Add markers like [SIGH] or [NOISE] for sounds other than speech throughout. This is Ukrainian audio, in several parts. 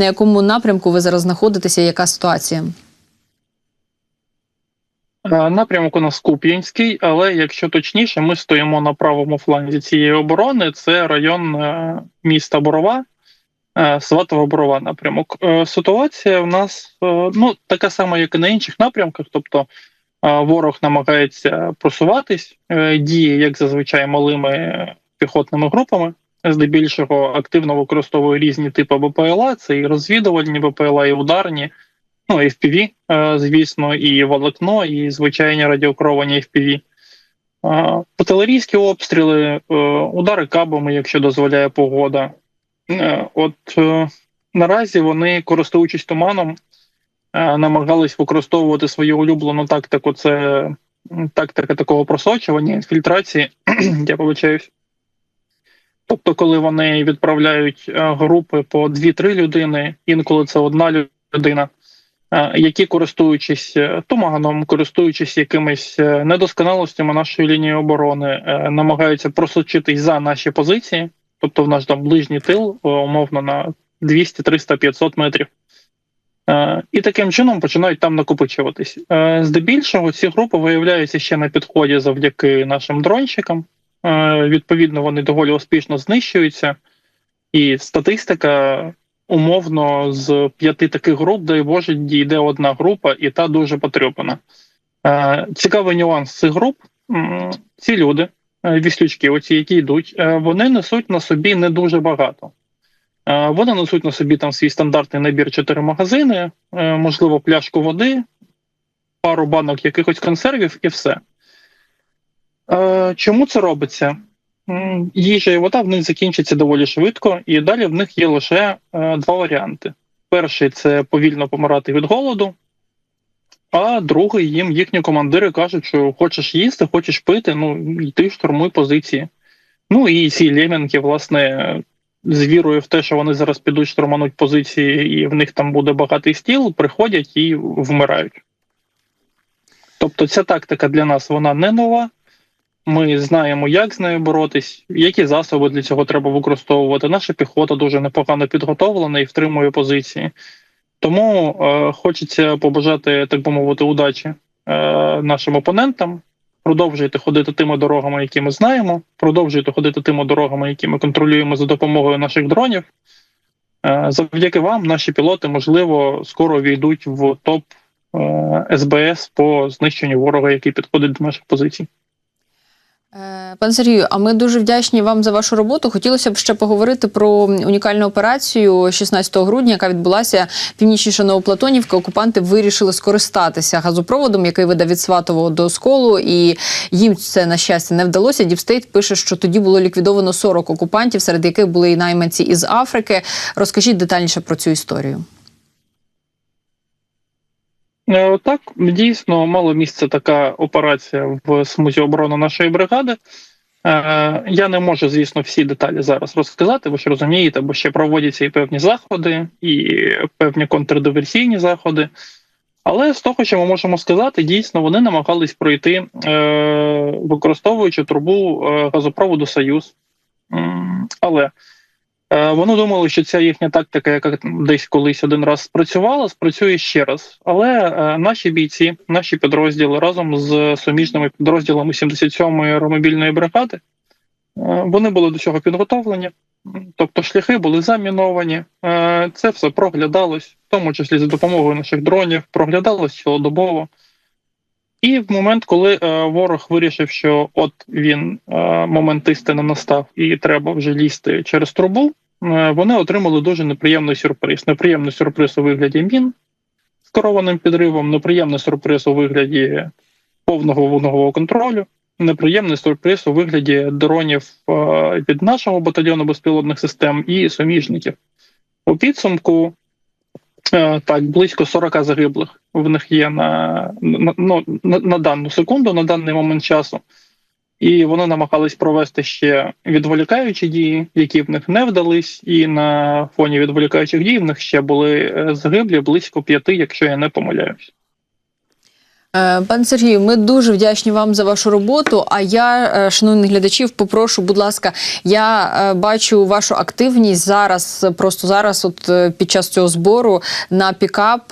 на якому напрямку ви зараз знаходитеся? Яка ситуація? Е, Напрямок у нас Куп'янський, але якщо точніше, ми стоїмо на правому фланзі цієї оборони. Це район е, міста Борова, е, Сватова Борова напрямок. Ситуація в нас ну така сама, як і на інших напрямках. Тобто ворог намагається просуватись, діє як зазвичай малими піхотними групами. Здебільшого активно використовує різні типи БПЛА, це і розвідувальні БПЛА, і ударні. Ну, FPV, е, звісно, і волокно, і звичайні радіокеровані FPV. Е, Артилерійські обстріли, е, удари кабами, якщо дозволяє погода. От наразі вони, користуючись туманом, намагались використовувати свою улюблену тактику. Це тактика такого просочування, інфільтрації. [CLEARS THROAT] Я вибачаюсь. Тобто, коли вони відправляють е, групи по 2-3 людини, інколи це одна людина е, які користуючись е, туманом, користуючись якимись недосконалостями нашої лінії оборони, намагаються просочитись за наші позиції, тобто в наш там ближній тил, умовно на 200, 300, 500 метрів. І таким чином починають там накопичуватись. Здебільшого ці групи виявляються ще на підході завдяки нашим дронщикам. Е, Відповідно, вони доволі успішно знищуються, і статистика умовно з п'яти таких груп, дай Боже, дійде одна група, і та дуже потрьопана. Е, цікавий нюанс цих груп. Ці люди, е, віслючки, оці, які йдуть, вони несуть на собі не дуже багато. Вони несуть на собі там свій стандартний набір чотири магазини, можливо, пляшку води, пару банок якихось консервів і все. Е, Чому це робиться? Їжа і вода в них закінчиться доволі швидко, і далі в них є лише е, два варіанти: перший це повільно помирати від голоду, а другий їм їхні командири кажуть, що хочеш їсти, хочеш пити, ну йди штурмуй позиції. Ну і ці лемінки, власне, з вірою в те, що вони зараз підуть штурмануть позиції, і в них там буде багатий стіл, приходять і вмирають. Тобто ця тактика для нас вона не нова. Ми знаємо, як з нею боротись, які засоби для цього треба використовувати. Наша піхота дуже непогано підготовлена і втримує позиції. Тому е, хочеться побажати, так би мовити, удачі е, нашим опонентам. Продовжуйте ходити тими дорогами, які ми знаємо. Продовжуйте ходити тими дорогами, які ми контролюємо за допомогою наших дронів. Е, завдяки вам наші пілоти, можливо, скоро війдуть в топ е, СБС по знищенню ворога, який підходить до наших позицій. Е, Пане Сергію, а ми дуже вдячні вам за вашу роботу. Хотілося б ще поговорити про унікальну операцію 16 грудня, яка відбулася північніше Новоплатонівки. Окупанти вирішили скористатися газопроводом, який веде від Сватового до Сколу, і їм це на щастя не вдалося. Діпстейт пише, що тоді було ліквідовано 40 окупантів, серед яких були і найманці із Африки. Розкажіть детальніше про цю історію. Е, Так, дійсно мало місце така операція в смузі оборони нашої бригади. Е, Я не можу, звісно, всі деталі зараз розказати, ви ж розумієте, бо ще проводяться і певні заходи, і певні контрдиверсійні заходи. Але з того, що ми можемо сказати, дійсно вони намагались пройти, е, використовуючи трубу газопроводу Союз. Але Вони думали, що ця їхня тактика, яка десь колись один раз спрацювала, спрацює ще раз. Але е, наші бійці, наші підрозділи разом з суміжними підрозділами 77-ї аеромобільної бригади, е, вони були до цього підготовлені. Тобто шляхи були заміновані, е, це все проглядалось, в тому числі за допомогою наших дронів, проглядалось цілодобово. І в момент, коли е, ворог вирішив, що от він е, момент істини настав, і треба вже лізти через трубу, е, вони отримали дуже неприємний сюрприз. Неприємний сюрприз у вигляді мін з керованим підривом, неприємний сюрприз у вигляді повного вогневого контролю, неприємний сюрприз у вигляді дронів е, від нашого батальйону безпілотних систем і суміжників. У підсумку Е, Так, близько 40 загиблих в них є на, на, ну, на, на дану секунду, на даний момент часу. І вони намагались провести ще відволікаючі дії, які в них не вдались, і на фоні відволікаючих дій в них ще були е, загиблі близько п'яти, якщо я не помиляюсь. Е, Пане Сергію, ми дуже вдячні вам за вашу роботу. А я, е, шановних глядачів, попрошу, будь ласка, я е, бачу вашу активність зараз, просто зараз, от під час цього збору на пікап.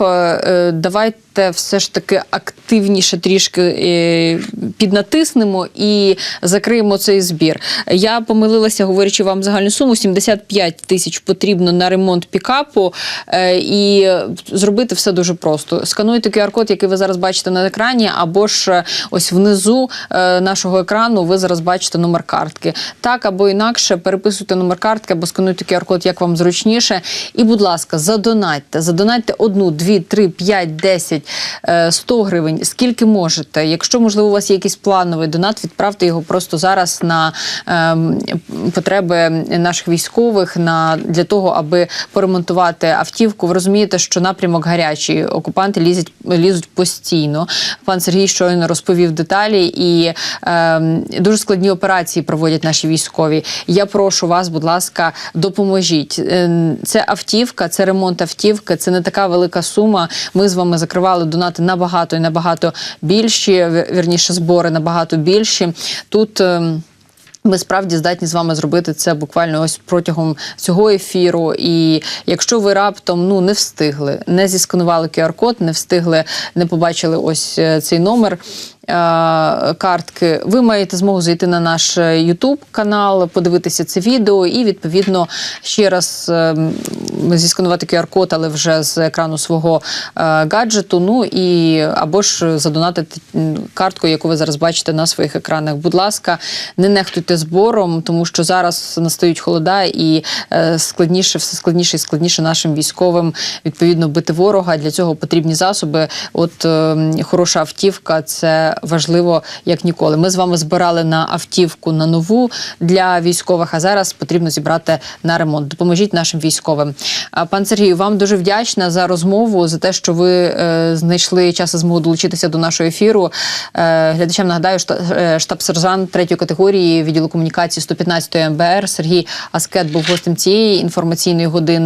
Давайте все ж таки активніше трішки піднатиснемо і закриємо цей збір. Я помилилася, говорячи вам загальну суму: 75 тисяч потрібно на ремонт пікапу, і зробити все дуже просто. Скануйте QR-код, який ви зараз бачите на екрані, або ж е, ось внизу е, нашого екрану ви зараз бачите номер картки. Так або інакше переписуйте номер картки або скануйте QR-код, як вам зручніше. І, будь ласка, задонатьте. Задонатьте одну, дві, три, п'ять, десять, е, 100 гривень, скільки можете. Якщо, можливо, у вас є якийсь плановий донат, відправте його просто зараз на ем, потреби наших військових на для того, аби поремонтувати автівку. Ви розумієте, що напрямок гарячий. Окупанти лізуть лізуть постійно. Пан Сергій щойно розповів деталі, і ем, дуже складні операції проводять наші військові. Я прошу вас, будь ласка, допоможіть. Ем, Це автівка, це ремонт автівки. Це не така велика сума. Ми з вами закривали донати набагато і набагато більші. Вірніше збори набагато більші. Тут. Ми справді здатні з вами зробити це буквально ось протягом цього ефіру. І якщо ви раптом ну не встигли, не зісканували QR-код, не встигли, не побачили ось е, цей номер. Е, Картки, ви маєте змогу зайти на наш YouTube канал, подивитися це відео і відповідно ще раз е, зісканувати QR-код, але вже з екрану свого е, гаджету. Ну і або ж задонатити картку, яку ви зараз бачите на своїх екранах. Будь ласка, не нехтуйте збором, тому що зараз настають холода і е, складніше, все складніше і складніше нашим військовим відповідно бити ворога. Для цього потрібні засоби. От е, хороша автівка це важливо як ніколи. Ми з вами збирали на автівку на нову для військових. А зараз потрібно зібрати на ремонт. Допоможіть нашим військовим. Пан Сергію, вам дуже вдячна за розмову, за те, що ви е, знайшли час і змогу долучитися до нашого ефіру. Е, глядачам нагадаю, е, штаб-сержант третьої категорії відділу комунікації 115 МБР Сергій Аскет був гостем цієї інформаційної години.